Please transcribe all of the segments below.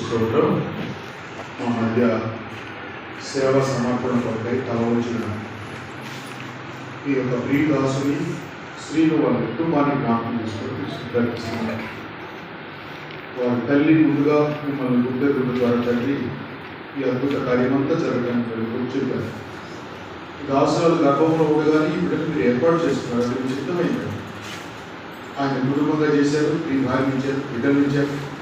స్తోత్రం మా మధ్య సేవ సమర్పణ కొరకై తల ఈ యొక్క ప్రియదాసుని స్త్రీలు వాళ్ళ కుటుంబాన్ని జ్ఞాపకం చేసుకొని దర్శిస్తున్నారు వారి తల్లి ముందుగా మిమ్మల్ని గుర్తెరుగుల ద్వారా తల్లి ఈ అద్భుత కార్యమంతా జరగడానికి వెళ్ళి చెప్పారు దాసురాలు గర్భంలో ఉండగానే ఈ మీరు ఏర్పాటు చేస్తున్నారు అది మీకు సిద్ధమైంది. ఆయన కుటుంబంగా చేశారు మీ భార్య ఇచ్చారు బిడ్డలు ఇచ్చారు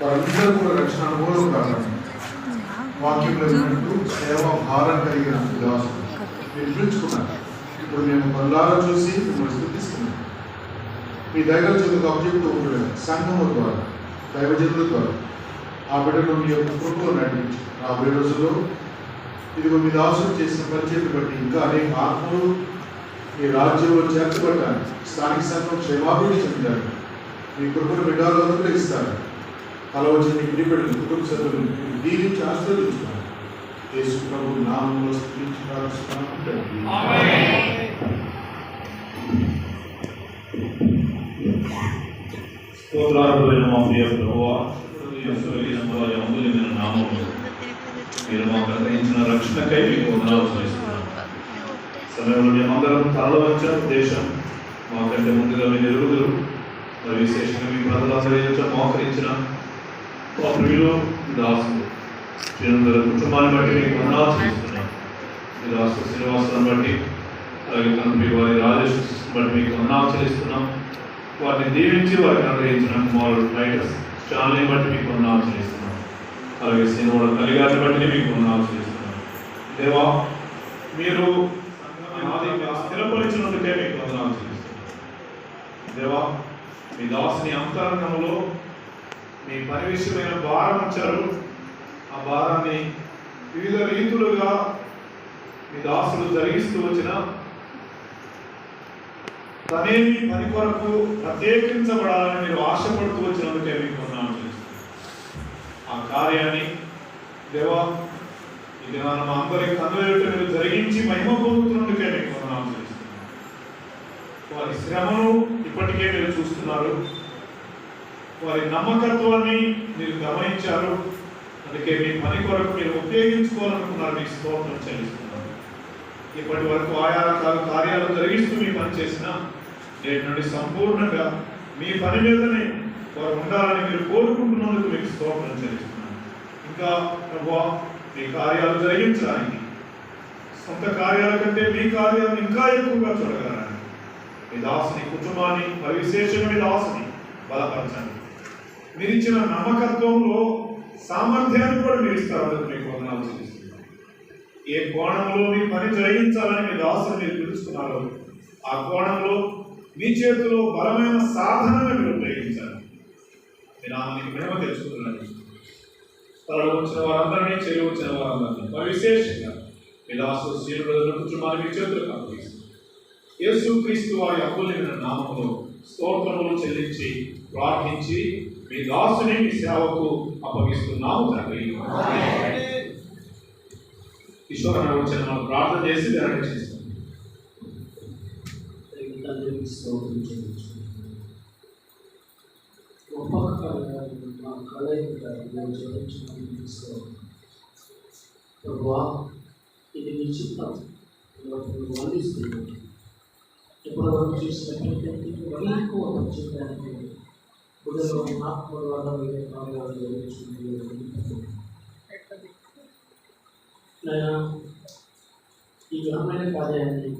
వారందరూ కూడా రక్షణ అనుభవం కావాలి. వాక్యంలో ఉన్నట్టు సేవ భారం కలిగిన దాసులు మీరు ఇప్పుడు మేము కొల్లారా చూసి మిమ్మల్ని స్థుతిస్తున్నాం. మీ దైవ చెందుకు అభ్యక్తూ ఉండడం సంఘము ద్వారా దైవజనుల ద్వారా ఆ బిడ్డను మీ యొక్క కృపలో నడిపించి రాబోయే రోజుల్లో ఇదిగో మీ దాసులు చేసిన పరిచయం బట్టి ఇంకా అనేక ఆత్మలు ఈ రాజ్యంలో చేర్చబడ్డానికి స్థానిక సంఘం క్షేమాభివృద్ధి చెందారు మీ కృపను బిడ్డలు అనుగ్రహిస్తారు అలా వచ్చిన మీ కుటుంబ సభ్యులు మీరు దీవించి ఆశీర్వదించున్నారు యేసు ప్రభు నామంలో స్థితించి స్తోత్రార్హులైన మా ప్రియ ప్రభువా అమూల్యమైన నామములు మీరు మాకు అనుగ్రహించిన రక్షణకై మీకు వందనాలు చేస్తున్నాం సమయంలో మేమందరం తరల వచ్చిన మాకంటే ముందుగా మీ నిరుగుదురు మరి విశేషంగా మీ మోకరించిన ఒక విలువ దాసులు. శ్రీనందర కుటుంబాన్ని బట్టి మీకు వందనాలు చేస్తున్నాం ఈ రాష్ట్ర శ్రీనివాసులను బట్టి అలాగే తండ్రి వారి రాజేష్ బట్టి మీకు వందనాలు చేస్తున్నాం వారిని దీవించి వారికి అనుగ్రహించిన కుమారుడు టైటస్ ఛానల్ని బట్టి మీకు వందనాలు చేస్తున్నాం అలాగే శ్రీనివాడ కలిగారిని బట్టి మీకు వందనాలు చేస్తున్నాం దేవా మీరు స్థిరపరిచినందుకే మీకు వందనాలు చేస్తున్నాం దేవా మీ దాసుని అంతరంగంలో మీ పని విషయమైన భారం వచ్చారు ఆ భారాన్ని వివిధ రీతులుగా మీ దాసులు జరిగిస్తూ వచ్చిన తనేమి పని కొరకు ప్రత్యేకించబడాలని మీరు ఆశపడుతూ వచ్చినందుకే మీకు వందనాలు ఆ కార్యాన్ని దేవా ఈ దినాన మా అందరి కన్నులేట మీరు జరిగించి మహిమ పొందుతున్నందుకే మీకు వందనాలు వారి శ్రమను ఇప్పటికే మీరు చూస్తున్నారు. వారి నమ్మకత్వాన్ని మీరు గమనించారు. అందుకే మీ పని కొరకు మీరు ఉపయోగించుకోవాలనుకున్నారు. మీ స్తోత్రం చెల్లిస్తున్నాను. ఇప్పటి వరకు ఆయా రకాల కార్యాలు జరిగిస్తూ మీ పని చేసిన నేటి నుండి సంపూర్ణంగా మీ పని మీదనే వారు ఉండాలని మీరు కోరుకుంటున్నందుకు మీకు స్తోత్రం చెల్లిస్తున్నాను. ఇంకా ప్రభువా మీ కార్యాలు జరిగించడానికి సొంత కార్యాల కంటే మీ కార్యాలను ఇంకా ఎక్కువగా చూడగలరని మీ దాసుని కుటుంబాన్ని మరి విశేషంగా మీ దాసుని బలపరచండి. మీరు ఇచ్చిన నమ్మకత్వంలో సామర్థ్యాన్ని కూడా మీరు ఇస్తారు మీకు వందనాలు చెల్లిస్తున్నాను ఏ కోణంలో మీ పని జరిగించాలని మీ దాసులు మీరు పిలుచుకున్నారో ఆ కోణంలో మీ చేతిలో బలమైన సాధనను మీరు ఉపయోగించాలి. మీరు ఆమె ప్రేమ తెలుసుకున్నాను త్వరలో వచ్చిన వారందరినీ చేరు వచ్చిన వారందరినీ మరి విశేషంగా మీ దాసులు శ్రీనుడు కుటుంబాన్ని మీ చేతులకు అప్పగిస్తుంది యేసు క్రీస్తు వారి అమూల్యమైన నామంలో స్తోత్రములు చెల్లించి ప్రార్థించి మీ దాసుని మీ సేవకు అప్పగిస్తున్నాము తండ్రి. ఈశ్వర అన్న ప్రార్థన చేసి ధ్యానం చేస్తాం గొప్ప కార్యాలను ఇది వరకు కంటే మరీ ఎక్కువ చేయడానికి బుధలో ఆత్మ ద్వారా మీరు కార్యాలు జరిగించుకుంటున్నారు నాయనా, ఈ ఘనమైన కార్యాన్ని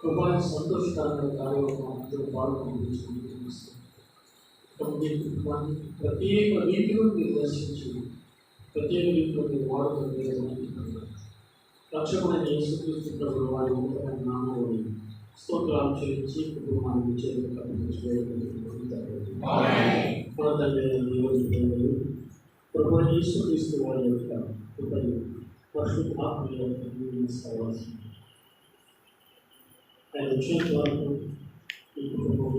కృపా సంతోషకరమైన కార్యక్రమం అందరూ పాల్గొని స్తోత్రాలు చెల్లించి కుటుంబాన్ని చేతులకు వారి యొక్క కృపలు పరిశుద్ధాత్మ సహవాసం ఆయన వచ్చేంత వరకు ఈ కుటుంబం